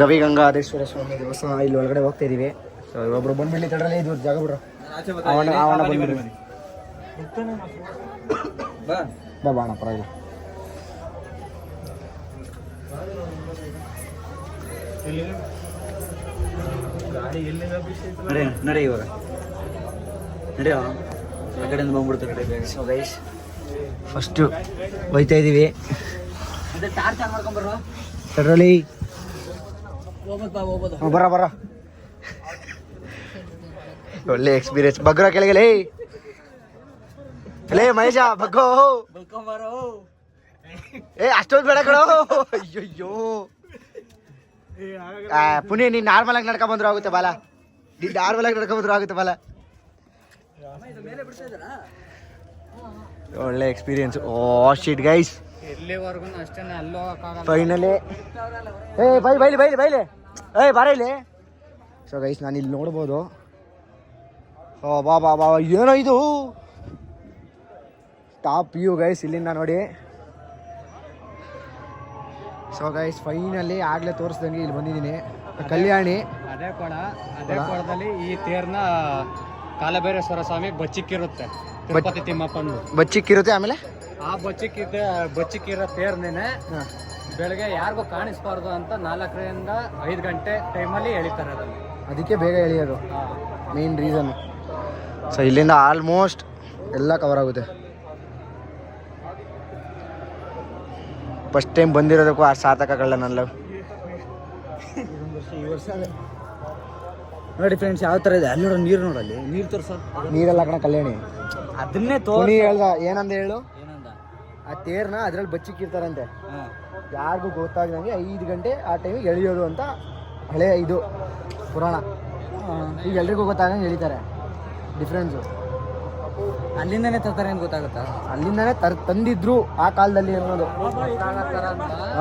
ಗವಿ ಗಂಗಾಧೇಶ್ವರ ಸ್ವಾಮಿ ದೇವಸ್ಥಾನ ಇಲ್ಲಿ ಒಳಗಡೆ ಹೋಗ್ತಾ ಇದೀವಿ. ಸೊ ಒಬ್ರು ಬಂದ್ಬಿಡಿ ತಡ್ರಲ್ಲಿ ಇದು ಜಾಗ ಬಿಡ್ರ. ಅವನ ಅವನ ಬಂದ್ಬಿಡಿ ಬಾ ಬಾಣ ಪರವಾಗಿಲ್ಲ. ನಡೆ ನಡೆ ಇವಾಗ. ನಡೆಯೋ ಒಳಗಡೆಯಿಂದ ಬಂದ್ಬಿಡ್ತಾರೆ ಕಡೆ ಸೊ ಗೈಸ್ ಫಸ್ಟು ಹೋಯ್ತಾ ಇದೀವಿ. ಅದೇ ಟಾರ್ಚ್ ಆನ್ ಮಾಡ್ಕೊಂಬರ್ರೋ ತಡ್ರಲ್ಲಿ ಬರ ಬರ. ಒಳ್ಳೆ ಎಕ್ಸ್ಪೀರಿಯನ್ಸ್ ಬಗ್ರ ಕೆಳಗೆ ಲೇ ಲೇ ಮಹೇಶ ಬಗ್ಗೋ ಏ ಅಷ್ಟೊಂದು ಬೇಡ ಕಡೋ ಅಯ್ಯಯ್ಯೋ. ಆ, ಪುನಿ ನೀನು ನಾರ್ಮಲ್ ಆಗಿ ನಡ್ಕೊಂಡ್ ಬಂದ್ರು ಆಗುತ್ತೆ ಬಾಲ. ನೀನು ನಾರ್ಮಲ್ ಆಗಿ ನಡ್ಕೊಂಡ್ ಬಂದ್ರು ಆಗುತ್ತೆ ಬಾಲ. ಒಳ್ಳೆ ಎಕ್ಸ್ಪೀರಿಯನ್ಸ್ ಓ ಶೀಟ್ ಗೈಸ್ ಎಲ್ಲಿವರೆಗೂ ಅಷ್ಟೇ ಅಲ್ಲಿ ಹೋಗಕ್ಕಾಗಲ್ಲ ಫೈನಲಿ ಏ ಬೈ ಬೈಲಿ ಬೈಲಿ ಬೈಲಿ. ಏಯ್ ಬಾರ ಇಲ್ಲಿ. ಸೊ ಗೈಸ್ ನಾನು ಇಲ್ಲಿ ನೋಡ್ಬೋದು. ಓ ಬಾ ಬಾ ಬಾ ಏನೋ ಇದು? ಟಾಪ್ ವ್ಯೂ ಗೈಸ್ ಇಲ್ಲಿಂದ ನೋಡಿ. ಸೊ ಗೈಸ್ ಫೈನಲಿ ಆಗ್ಲೇ ತೋರಿಸ್ದಂಗೆ ಇಲ್ಲಿ ಬಂದಿದ್ದೀನಿ. ಕಲ್ಯಾಣಿ. ಅದೇ ಕೊಡ ಅದೇ ಕೊಡದಲ್ಲಿ ಈ ತೇರ್ನ ಕಾಲಭೈರೇಶ್ವರ ಸ್ವಾಮಿ ಬಚ್ಚಿಕ್ಕಿರುತ್ತೆ. ತಿರುಪತಿ ತಿಮ್ಮಪ್ಪಂದು ಬಚ್ಚಿಕ್ಕಿರುತ್ತೆ ಆಮೇಲೆ? ಆ ಬಚ್ಚಿಕ್ಕಿದ್ದ ಬಚ್ಚಿಕ್ಕಿರೋ ತೇರ್ನೇನೆ ಬೆಳಗ್ಗೆ ಯಾರಿಗೂ ಕಾಣಿಸ್ಬಾರ್ದು ಅಂತ ನಾಲ್ಕರಿಂದ ಐದು ಗಂಟೆ ಟೈಮಲ್ಲಿ ಎಳಿತಾರೆ ಅದನ್ನು. ಅದಕ್ಕೆ ಬೇಗ ಎಳಿಯೋದು. ಮೇನ್ ರೀಸನ್ ಸೊ ಇಲ್ಲಿಂದ ಆಲ್ಮೋಸ್ಟ್ ಎಲ್ಲ ಕವರ್ ಆಗುತ್ತೆ. ಫಸ್ಟ್ ಟೈಮ್ ಬಂದಿರೋದಕ್ಕೂ ಆ ಸಾರ್ಥಕ ಆಗಲ್ಲ ನನ್ನ ಲವ್ ಈ ವರ್ಷ ನೋಡಿ ಫ್ರೆಂಡ್ಸ್ ಯಾವ ಥರ ಇದೆ? ಅಲ್ಲಿ ನೋಡೋ ನೀರು ನೋಡಲ್ಲಿ ನೀರು ತೋರ್ಸ. ನೀರೆಲ್ಲ ಕಣ ಕಲ್ಯಾಣಿ. ಅದನ್ನೇ ತೋರಿ ಹೇಳ್ದ ಏನಂದ ಹೇಳು? ಆ ತೇರ್ನ ಅದ್ರಲ್ಲಿ ಬಚ್ಚಿಕ್ಕಿರ್ತಾರಂತೆ. ಯಾರಿಗೂ ಗೊತ್ತಾಗ್ದಂಗೆ ಐದು ಗಂಟೆ ಆ ಟೈಮಿಗೆ ಎಳೆಯೋದು ಅಂತ ಹಳೆ ಇದು ಪುರಾಣ. ಈಗ ಎಲ್ರಿಗೂ ಗೊತ್ತಾಗಂಗೆ ಎಳಿತಾರೆ. ಡಿಫ್ರೆನ್ಸು ಅಲ್ಲಿಂದನೇ ತರ್ತಾರೆ ಏನು ಗೊತ್ತಾಗುತ್ತಾ? ಅಲ್ಲಿಂದನೇ ತರ್ ತಂದಿದ್ರು ಆ ಕಾಲದಲ್ಲಿ ಅನ್ನೋದು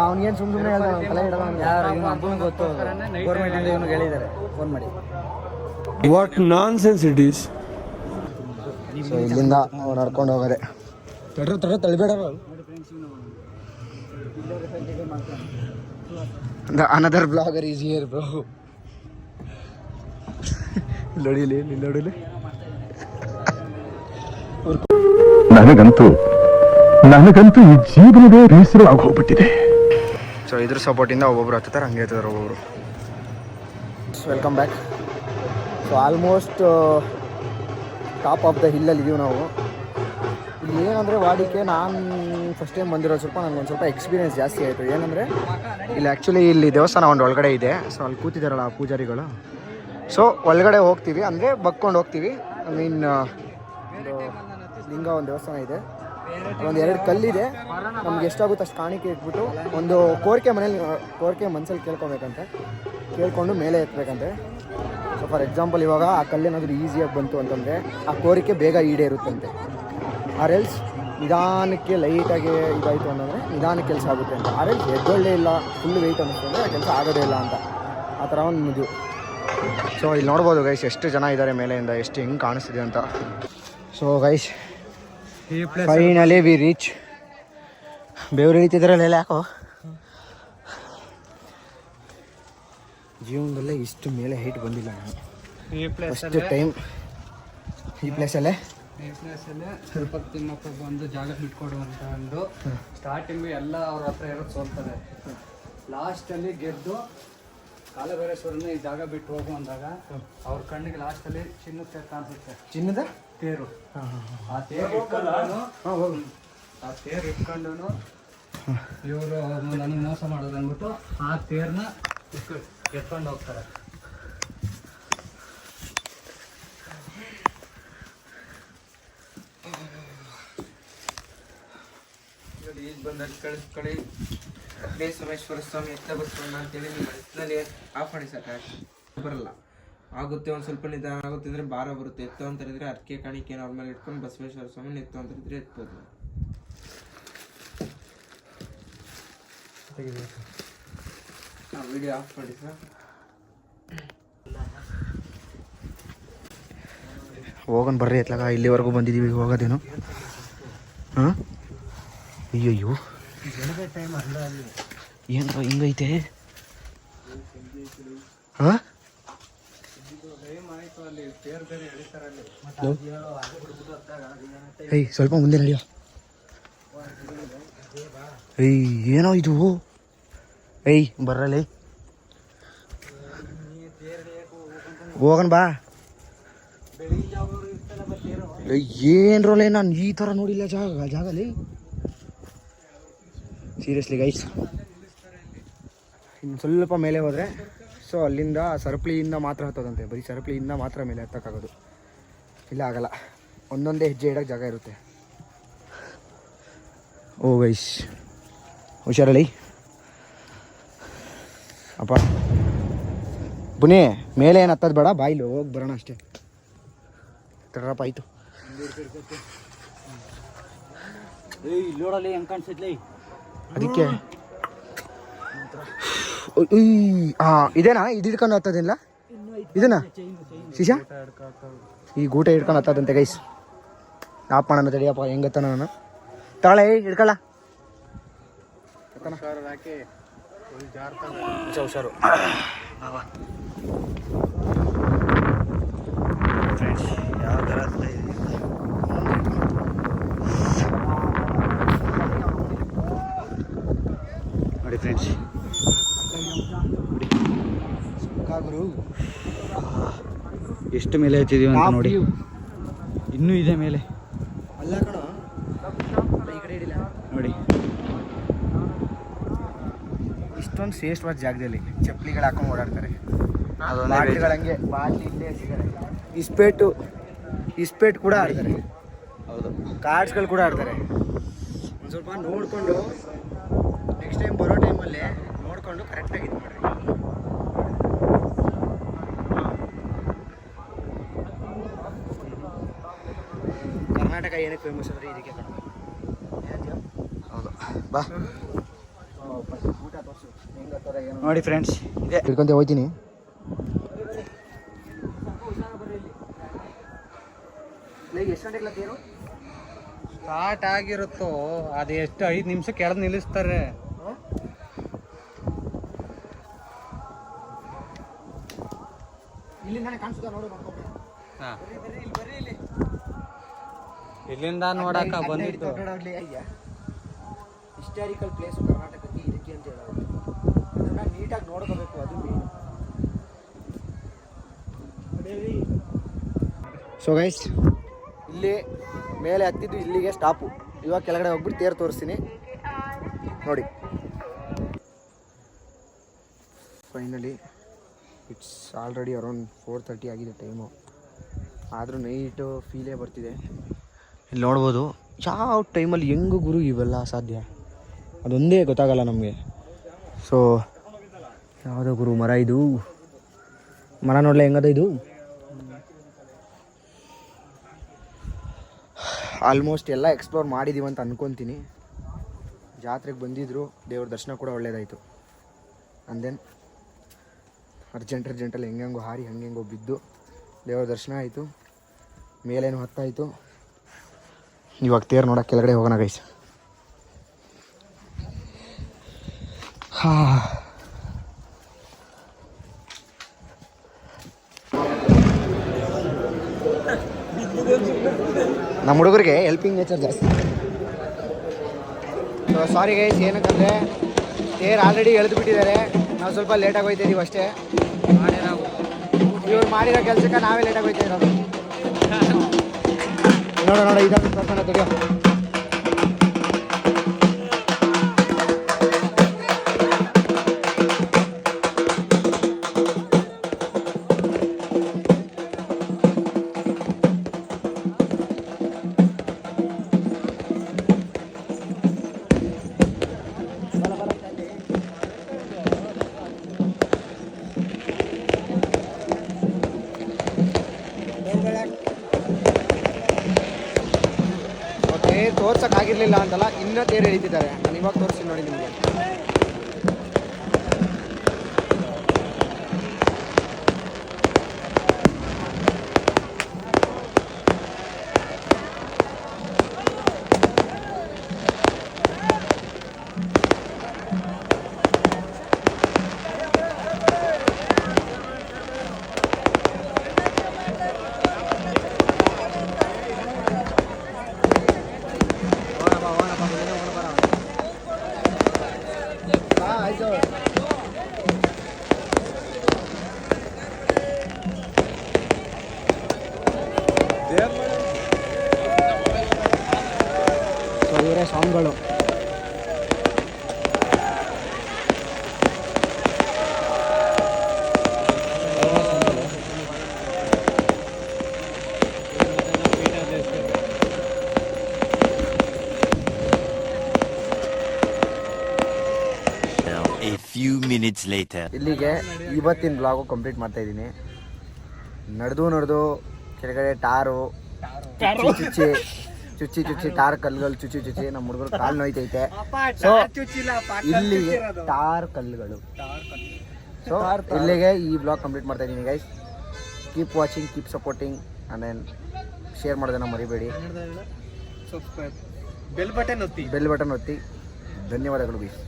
ಅವ್ನಿಗೇನು ಸುಮ್ಮನೆ ಸುಮ್ಮನೆ ಹೇಳ್ದ ಅವ್ನ್ ತಲೆ ಇಡಲ್ಲ ಯಾರು ಇವನು ಹಬ್ಬನ ಗೊತ್ತು. ಗೌರ್ಮೆಂಟ್ ಇಂದ ಇವನು ಹೇಳಿದ್ದಾರೆ ಫೋನ್ ಮಾಡಿ. What nonsense it so ಇಲ್ಲಿಂದ ನಡ್ಕೊಂಡು ಹೋಗೋದೆ. ತಡ್ರ ತಡ್ರ ತಳ್ಬೇಡ another blogger is here bro ಲಡಿಲಿ ಇಲ್ಲಿ ನೋಡಿಲಿ ನನಗಂತೂ ನನಗಂತೂ ಈ ಜೀವನವೇ ರೀಸರು ಆಗೋಗ್ಬಿಟ್ಟಿದೆ. ಸೊ ಇದ್ರ ಸಪೋರ್ಟಿಂದ ಒಬ್ಬೊಬ್ರು ಹತ್ತುತ್ತಾರೆ ಹಂಗೆ ಹತ್ತಿದ್ದಾರೆ ಒಬ್ಬೊಬ್ರು. Welcome back so almost top of the ಹಿಲ್ಲಲ್ಲಿ ಇದೀವಿ ನಾವು. ಇಲ್ಲಿ ಏನಂದರೆ ವಾಡಿಕೆ, ನಾನು ಫಸ್ಟ್ ಟೈಮ್ ಬಂದಿರೋ ಸ್ವಲ್ಪ ನನಗೊಂದು ಸ್ವಲ್ಪ ಎಕ್ಸ್ಪೀರಿಯೆನ್ಸ್ ಜಾಸ್ತಿ ಆಯಿತು. ಏನಂದರೆ, ಇಲ್ಲಿ ಆ್ಯಕ್ಚುಲಿ ಇಲ್ಲಿ ದೇವಸ್ಥಾನ ಒಂದು ಒಳಗಡೆ ಇದೆ. ಸೊ ಅಲ್ಲಿ ಕೂತಿದ್ದಾರಲ್ಲ ಆ ಪೂಜಾರಿಗಳು. ಸೊ ಒಳಗಡೆ ಹೋಗ್ತೀವಿ. ಅಂದರೆ ಬಕ್ಕೊಂಡು ಹೋಗ್ತೀವಿ. ಐ ಮೀನ್ ಒಂದು ಲಿಂಗ ಒಂದು ದೇವಸ್ಥಾನ ಇದೆ. ಒಂದು ಎರಡು ಕಲ್ಲಿದೆ. ನಮ್ಗೆ ಎಷ್ಟಾಗುತ್ತೆ ಅಷ್ಟು ಕಾಣಿಕೆ ಇಟ್ಬಿಟ್ಟು ಒಂದು ಕೋರಿಕೆ ಮನೇಲಿ ಕೋರಿಕೆ ಮನಸ್ಸಲ್ಲಿ ಕೇಳ್ಕೊಬೇಕಂತೆ. ಕೇಳ್ಕೊಂಡು ಮೇಲೆ ಎತ್ತಬೇಕಂತೆ ಸೊ ಫಾರ್ ಎಕ್ಸಾಂಪಲ್ ಇವಾಗ ಆ ಕಲ್ಲೇನಾದರೂ ಈಸಿಯಾಗಿ ಬಂತು ಅಂತಂದರೆ ಆ ಕೋರಿಕೆ ಬೇಗ ಈಡೇರುತ್ತಂತೆ. ಆರ್ ಎಲ್ಸ್ ನಿಧಾನಕ್ಕೆ ಲೈಟಾಗಿ ಇದಾಯಿತು ಅಂತಂದರೆ ನಿಧಾನಕ್ಕೆ ಕೆಲಸ ಆಗುತ್ತೆ ಅಂತ. ಆರ್ ಎಲ್ಸ್ ಎದ್ದೊಳ್ಳೆ ಇಲ್ಲ ಫುಲ್ ವೆಯ್ಟ್ ಅನ್ನಿಸ್ತು ಅಂದರೆ ಆ ಕೆಲಸ ಆಗೋದೇ ಇಲ್ಲ ಅಂತ. ಆ ಥರ ಒಂದು ಇದು ಸೊ ಇಲ್ಲಿ ನೋಡ್ಬೋದು ಗೈಸ್ ಎಷ್ಟು ಜನ ಇದ್ದಾರೆ ಮೇಲೆಯಿಂದ ಎಷ್ಟು ಹೆಂಗೆ ಕಾಣಿಸ್ತಿದೆ ಅಂತ. So guys finally we reach ಬೇವ್ರು ಇಳಿತಿದ್ರಲ್ಲ ಯಾಕೋ? ಜೀವನದಲ್ಲೇ ಇಷ್ಟು ಮೇಲೆ ಹೈಟ್ ಬಂದಿಲ್ಲ ನಾನು. ಈ ಪ್ಲೇಸ್ ಫಸ್ಟ್ ಟೈಮ್ ಈ ಪ್ಲೇಸಲ್ಲೇ ಪ್ಲೇಸಲ್ಲಿ ತಿರುಪತಿ ತಿಮ್ಮಪ್ಪ ಬಂದು ಜಾಗ ಬಿಟ್ಕೊಡು ಅಂತ ಅಂದು ಸ್ಟಾರ್ಟಿಂಗ್ ಎಲ್ಲ ಅವ್ರ ಹತ್ರ ಇರೋದು ಸೋಲ್ತಾರೆ. ಲಾಸ್ಟಲ್ಲಿ ಗೆದ್ದು ಕಾಲಭೈರೇಶ್ವರನ ಈ ಜಾಗ ಬಿಟ್ಟು ಹೋಗು ಅಂದಾಗ ಅವ್ರ ಕಣ್ಣಿಗೆ ಲಾಸ್ಟಲ್ಲಿ ಚಿನ್ನದ ತೇರು ಕಾಣಿಸುತ್ತೆ. ಚಿನ್ನದ? ತೇರು. ಆ ತೇರು ಇಟ್ಕೊಂಡು ಆ ತೇರು ಇಟ್ಕೊಂಡು ಇವರು ನನಗೆ ಮೋಸ ಮಾಡೋದು ಅಂದ್ಬಿಟ್ಟು ಆ ತೇರ್ನ ಎತ್ಕೊಂಡು ಹೋಗ್ತಾರೆ. ಈಗ ಕಳಿಸ್ಕೊಳ್ಳಿ ಕಳಿಸ್ ಕಳಿ ಅದೇ ಸೋಮೇಶ್ವರ ಸ್ವಾಮಿ ಎತ್ತ ಬಸವಣ್ಣ ಅಂತೇಳಿ ನಿಮ್ಮ ಮನಸ್ಸಿನಲ್ಲಿ ಆಫ್ ಮಾಡಿ ಸಾಕು ಬರಲ್ಲ. ಆಗುತ್ತೆ, ಒಂದು ಸ್ವಲ್ಪ ನಿಧಾನ ಆಗುತ್ತೆ ಅಂದರೆ ಭಾರ ಬರುತ್ತೆ. ಎತ್ತು ಅಂತ ಹೇಳಿದ್ರೆ ಅದಕ್ಕೆ ಕಾಣಿಕೆ ನಾರ್ಮಲ್ ಇಟ್ಕೊಂಡು ಬಸವೇಶ್ವರ ಸ್ವಾಮಿ ಎತ್ತು ಅಂತ ಹೇಳಿದ್ರೆ ಎತ್ಬೋದು. ವಿಡಿಯೋ ಆಫ್ ಮಾಡಿ ಸರ್. ಹೋಗೋಣ ಬರ್ರಿ ಎತ್ಲಾಗ. ಇಲ್ಲಿವರೆಗೂ ಬಂದಿದ್ದೀವಿ ಹೋಗೋದೇನು? ಹಾಂ ಅಯ್ಯಯ್ಯೋ. ಏನಪ್ಪ ಹಿಂಗೈತೆ ಹಾಂ? ಏಯ್, ಸ್ವಲ್ಪ ಮುಂದೆ ನಡೆಯೋ. ಏಯ್, ಏನೋ ಇದು? ಏಯ್, ಬರ್ರಲ್ಲಿ. ಹೋಗನ್ ಬಾ. ಏನ್ರೋಲೆ ನಾನು ಈ ಥರ ನೋಡಿಲ್ಲ ಜಾಗ ಜಾಗಲಿ ಸೀರಿಯಸ್ಲಿ ಗೈಸ್ ಇನ್ನು ಸ್ವಲ್ಪ ಮೇಲೆ ಹೋದರೆ ಸೊ ಅಲ್ಲಿಂದ ಸರಪಳಿಯಿಂದ ಮಾತ್ರ ಹತ್ತೋದಂತೆ. ಬರೀ ಸರಪಳಿಯಿಂದ ಮಾತ್ರ ಮೇಲೆ ಹತ್ತಕ್ಕಾಗೋದು. ಇಲ್ಲ, ಆಗಲ್ಲ. ಒಂದೊಂದೇ ಹೆಜ್ಜೆ ಇಡೋಕ್ಕೆ ಜಾಗ ಇರುತ್ತೆ. ಓ ಗೈಸ್ ಹುಷಾರಳಿ ಅಪ್ಪ. ಬುನಿ ಮೇಲೆ ಏನು ಹತ್ತೋದು ಬೇಡ, ಬಾಯಿಲು, ಹೋಗಿ ಬರೋಣ ಅಷ್ಟೇ. ತರಪ್ಪ ಆಯಿತು. ಏಯ್, ಇಲ್ಲಿ ನೋಡಲಿ ಹೆಂಗೆ ಕಾಣಿಸ್ತೈತ್ಲಿ ಅದಕ್ಕೆ. ಹಾಂ ಇದೇನಾ? ಇದು ಹಿಡ್ಕೊಂಡು ಹತ್ತೋದಿಲ್ಲ ಇದನ್ನ? ಶಿಶಾ? ಈ ಗೂಟ ಹಿಡ್ಕೊಂಡು ಹತ್ತದಂತೆ ಗೈಸ್ ಆಪ್ ಮಾಡೋಣ ತಡಿಯಪ್ಪ ಹೆಂಗತ್ತ ನಾನು? ತಾಳೆ ಹಿಡ್ಕೊಳ್ಳ. ಹುಷಾರು ಹುಷಾರು ಫ್ರೆಂಡ್ಸ್ ಯಾವ ಥರ ನೋಡಿ ಫ್ರೆಂಡ್ಸ್ ಗುರು ಎಷ್ಟು ಮೇಲೆ ಹಚ್ಚಿದೀವಿ ಅಂತ ನೋಡಿ. ಇನ್ನೂ ಇದೆ ಮೇಲೆ. ಅಲ್ಲ ಕಣ. ಈ ಕಡೆ ಹಿಡಿಲ್ಲ ನೋಡಿ. ಇಷ್ಟೊಂದು ಶ್ರೇಷ್ಠವಾದ ಜಾಗದಲ್ಲಿ ಚಪ್ಪಲಿಗಳು ಹಾಕೊಂಡು ಓಡಾಡ್ತಾರೆ. ಹಂಗೆ ಬಾಟ್ಲಿ ಇಲ್ಲೇ ಸಿಗರೆ ಇಸ್ಪೇಟು ಇಸ್ಪೇಟ್ ಕೂಡ ಆಡ್ತಾರೆ. ಹೌದು. ಕಾರ್ಡ್ಸ್ಗಳು ಕೂಡ ಆಡ್ತಾರೆ. ಒಂದು ಸ್ವಲ್ಪ ನೋಡಿಕೊಂಡು ನೆಕ್ಸ್ಟ್ ಟೈಮ್ ಬರೋ ಟೈಮಲ್ಲಿ ನೋಡಿಕೊಂಡು ಕರೆಕ್ಟಾಗಿ ಇದು ಮಾಡ್ರಿ ಕರ್ನಾಟಕ ಏನಕ್ಕೆ ಫೇಮಸ್ ಅಂದರೆ ಇದಕ್ಕೆ ಹೌದು. ಬಾ. ಊಟ ತೋರಿಸು ಹೆಂಗೆ ಹತ್ತದ ಏನು ನೋಡಿ ಫ್ರೆಂಡ್ಸ್ ಇದೆ ತಿಳ್ಕೊಂತ ಹೋಗ್ತೀನಿ ಸ್ಟಾರ್ಟ್ ಆಗಿರುತ್ತೋ ಅದು ಎಷ್ಟು ಐದು ನಿಮಿಷ ಕೆಳಗೆ ನಿಲ್ಲಿಸ್ತಾರೆ. ಇಲ್ಲಿ ನನಗೆ ಕಾಣಿಸುತ್ತಾ ನೋಡು ನೋಡ್ಕೊಂಡು ಇಲ್ಲಿಂದ ನೋಡಕ ಬಂದಿತ್ತು. ಹಿಸ್ಟಾರಿಕಲ್ ಪ್ಲೇಸ್ ಕರ್ನಾಟಕಕ್ಕೆ ಇದಕ್ಕೆ ಅಂತ ಹೇಳೋದು ಅದನ್ನ ನೀಟಾಗಿ ನೋಡ್ಕೋಬೇಕು ಅದು ಸೊ ಗೈಸ್ ಇಲ್ಲಿ ಮೇಲೆ ಹತ್ತಿದ್ದು ಇಲ್ಲಿಗೆ ಸ್ಟಾಪು ಇವಾಗ ಕೆಳಗಡೆ ಹೋಗ್ಬಿಟ್ಟು ತೇರು ತೋರಿಸ್ತೀನಿ. ನೋಡಿ. Finally it's already around four thirty ಆಗಿದೆ ಟೈಮು ಆದರೂ ನೈಟು ಫೀಲೇ ಬರ್ತಿದೆ. ಇಲ್ಲಿ ನೋಡ್ಬೋದು. ಯಾವ ಟೈಮಲ್ಲಿ ಹೆಂಗು ಗುರು ಇವೆಲ್ಲ ಸಾಧ್ಯ ಅದೊಂದೇ ಗೊತ್ತಾಗಲ್ಲ ನಮಗೆ. ಸೊ ಯಾವುದೋ ಗುರು ಮರ ಇದು? ಮರ ನೋಡಲೆ ಹೆಂಗದ ಇದು? ಆಲ್ಮೋಸ್ಟ್ ಎಲ್ಲ ಎಕ್ಸ್ಪ್ಲೋರ್ ಮಾಡಿದ್ದೀವಿ ಅಂತ ಅಂದ್ಕೊತೀನಿ ಜಾತ್ರೆಗೆ ಬಂದಿದ್ರು, ದೇವ್ರ ದರ್ಶನ ಕೂಡ ಒಳ್ಳೇದಾಯಿತು. ಆ್ಯಂಡ್ ದೆನ್ ಅರ್ಜೆಂಟ್ ಅರ್ಜೆಂಟಲ್ಲಿ ಹೆಂಗೆಂಗೋ ಹಾರಿ, ಹೆಂಗೆಂಗೋ ಬಿದ್ದು ದೇವ್ರ ದರ್ಶನ ಆಯಿತು. ಮೇಲೇನು ಹತ್ತಾಯಿತು. ಇವಾಗ ತೇರು ನೋಡೋಕೆ ಕೆಳಗಡೆ ಹೋಗೋಣ ಗೈಸ್ ಹಾ. ನಮ್ಮ ಹುಡುಗರಿಗೆ ಹೆಲ್ಪಿಂಗ್ ನೇಚರ್ ಜಾಸ್ತಿ. ಸಾರಿ ಗೈಸ್ ಏನಕ್ಕಂದರೆ, ತೇರು ಆಲ್ರೆಡಿ ಎಳೆದು ಬಿಟ್ಟಿದ್ದಾರೆ. ನಾವು ಸ್ವಲ್ಪ ಲೇಟಾಗಿ ಹೋಯ್ತಿದ್ದೀವಿ ಅಷ್ಟೇ. ಇವ್ರು ಮಾಡಿರೋ ಕೆಲಸಕ್ಕೆ ನಾವೇ ಲೇಟಾಗಿ ಇರೋದು. ನೋಡ ನೋಡ ಇದನ್ನು ತೋರ್ಸೋಣ ತಡಿಯೋ ತೋರ್ಸೋಕ್ಕಾಗಿರ್ಲಿಲ್ಲ ಅಂತಲ್ಲ ಇನ್ನೂ ತೇರು ಎಳಿತಿದ್ದಾರೆ. ನಾನು ಇವಾಗ ತೋರಿಸ್ತೀನಿ ನೋಡಿ ನಿಮಗೆ. 拍照了 minutes later. ಇಲ್ಲಿಗೆ ಇವತ್ತಿನ ಬ್ಲಾಗು ಕಂಪ್ಲೀಟ್ ಮಾಡ್ತಾ ಇದ್ದೀನಿ. ನಡೆದು ನಡೆದು ಕೆಳಗಡೆ ಟಾರು ಚುಚ್ಚಿ ಚುಚ್ಚಿ ಚುಚ್ಚಿ ಚುಚ್ಚಿ ಟಾರ್ ಕಲ್ಲುಗಳು ಚುಚ್ಚಿ ಚುಚ್ಚಿ ನಮ್ಮ ಹುಡುಗರು ಕಾಲು ನೋಯ್ತೈತೆ. ಸೊ ಇಲ್ಲಿಗೆ ಟಾರ್ ಕಲ್ಲುಗಳು. ಸೊ ಇಲ್ಲಿಗೆ ಈ ಬ್ಲಾಗ್ ಕಂಪ್ಲೀಟ್ ಮಾಡ್ತಾ ಇದ್ದೀನಿ guys keep watching keep supporting and then share ಮಾಡೋದನ್ನ ಮರಿಬೇಡಿ. ಬೆಲ್ ಬಟನ್ ಒತ್ತಿ. ಬೆಲ್ ಬಟನ್ ಒತ್ತಿ. ಧನ್ಯವಾದಗಳು ಬೀಸ್